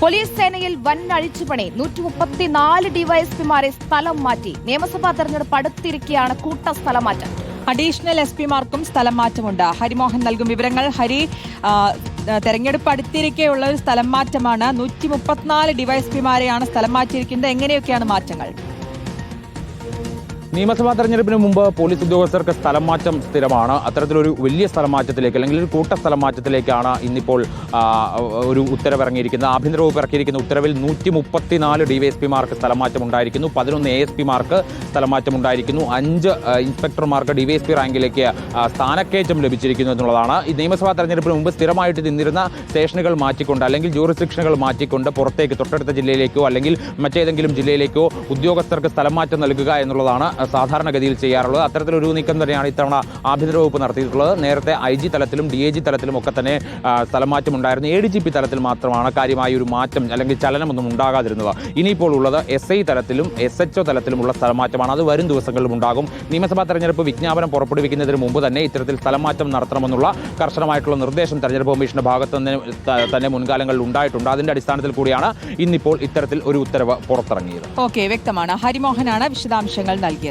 Police സേനയിൽ വൻ അഴിച്ചുപണി. നൂറ്റി മുപ്പത്തിനാല് ഡിവൈഎസ്പിമാരെ സ്ഥലം മാറ്റി. നിയമസഭാ തെരഞ്ഞെടുപ്പ് അടുത്തിരിക്കെയാണ് കൂട്ട സ്ഥലമാറ്റം. അഡീഷണൽ എസ് പിമാർക്കും സ്ഥലം മാറ്റമുണ്ട്. ഹരിമോഹൻ നൽകും വിവരങ്ങൾ. ഹരി തെരഞ്ഞെടുപ്പ് അടുത്തിരിക്കെയുള്ള ഒരു സ്ഥലം മാറ്റമാണ്. നൂറ്റി മുപ്പത്തിനാല് ഡിവൈഎസ്പിമാരെയാണ് സ്ഥലം മാറ്റിയിരിക്കുന്നത്. എങ്ങനെയൊക്കെയാണ് മാറ്റങ്ങൾ? നിയമസഭാ തെരഞ്ഞെടുപ്പിന് മുമ്പ് പോലീസ് ഉദ്യോഗസ്ഥർക്ക് സ്ഥലം മാറ്റം സ്ഥിരമാണ്. അത്തരത്തിലൊരു വലിയ സ്ഥലം മാറ്റത്തിലേക്ക് അല്ലെങ്കിൽ ഒരു കൂട്ട സ്ഥലം മാറ്റത്തിലേക്കാണ് ഇന്നിപ്പോൾ ഒരു ഉത്തരവ് ഇറങ്ങിയിരിക്കുന്നത് ആഭ്യന്തര വകുപ്പ് ഇറക്കിയിരിക്കുന്ന ഉത്തരവിൽ നൂറ്റി മുപ്പത്തിനാല് ഡി വൈ എസ് പിമാർക്ക് സ്ഥലം ഉണ്ടായിരിക്കുന്നു. പതിനൊന്ന് എ എസ് പിമാർക്ക് സ്ഥലം ഉണ്ടായിരിക്കുന്നു. അഞ്ച് ഇൻസ്പെക്ടർമാർക്ക് ഡി വൈ എസ് പി റാങ്കിലേക്ക് സ്ഥാനക്കയറ്റം ലഭിച്ചിരിക്കുന്നു എന്നുള്ളതാണ്. ഈ നിയമസഭാ തെരഞ്ഞെടുപ്പിന് മുമ്പ് സ്ഥിരമായിട്ട് നിന്നിരുന്ന സ്റ്റേഷനുകൾ മാറ്റിക്കൊണ്ട് അല്ലെങ്കിൽ ജൂറിസ്ഡിക്ഷനുകൾ മാറ്റിക്കൊണ്ട് പുറത്തേക്ക് തൊട്ടടുത്ത ജില്ലയിലേക്കോ അല്ലെങ്കിൽ മറ്റേതെങ്കിലും ജില്ലയിലേക്കോ ഉദ്യോഗസ്ഥർക്ക് സ്ഥലം മാറ്റം നൽകുക എന്നുള്ളതാണ് സാധാരണഗതിയിൽ ചെയ്യാറുള്ളത്. അത്തരത്തിലൊരു നീക്കം തന്നെയാണ് ഇത്തവണ ആഭ്യന്തര വകുപ്പ് നടത്തിയിട്ടുള്ളത്. നേരത്തെ ഐ ജി തലത്തിലും ഡി എ ജി തലത്തിലും ഒക്കെ തന്നെ സ്ഥലം മാറ്റം ഉണ്ടായിരുന്നു എ ഡി ജി പി തലത്തിൽ മാത്രമാണ് കാര്യമായ ഒരു മാറ്റം അല്ലെങ്കിൽ ചലനമൊന്നും ഉണ്ടാകാതിരുന്നത്. ഇനിയിപ്പോൾ ഉള്ളത് എസ് ഐ തലത്തിലും എസ് എച്ച് ഒ തലത്തിലുമുള്ള സ്ഥലം മാറ്റമാണ് അത് വരും ദിവസങ്ങളിലും ഉണ്ടാകും. നിയമസഭാ തെരഞ്ഞെടുപ്പ് വിജ്ഞാപനം പുറപ്പെടുവിക്കുന്നതിന് മുമ്പ് തന്നെ ഇത്തരത്തിൽ സ്ഥലം മാറ്റം നടത്തണമെന്നുള്ള കർശനമായിട്ടുള്ള നിർദ്ദേശം തെരഞ്ഞെടുപ്പ് കമ്മീഷന്റെ ഭാഗത്ത് തന്നെ മുൻകാലങ്ങളിൽ ഉണ്ടായിട്ടുണ്ട്. അതിന്റെ അടിസ്ഥാനത്തിൽ കൂടിയാണ് ഇന്നിപ്പോൾ ഇത്തരത്തിൽ ഒരു ഉത്തരവ് പുറത്തിറങ്ങിയത്. ഓക്കെ വ്യക്തമാണ്. ഹരിമോഹനാണ് വിശദാംശങ്ങൾ നൽകിയത്.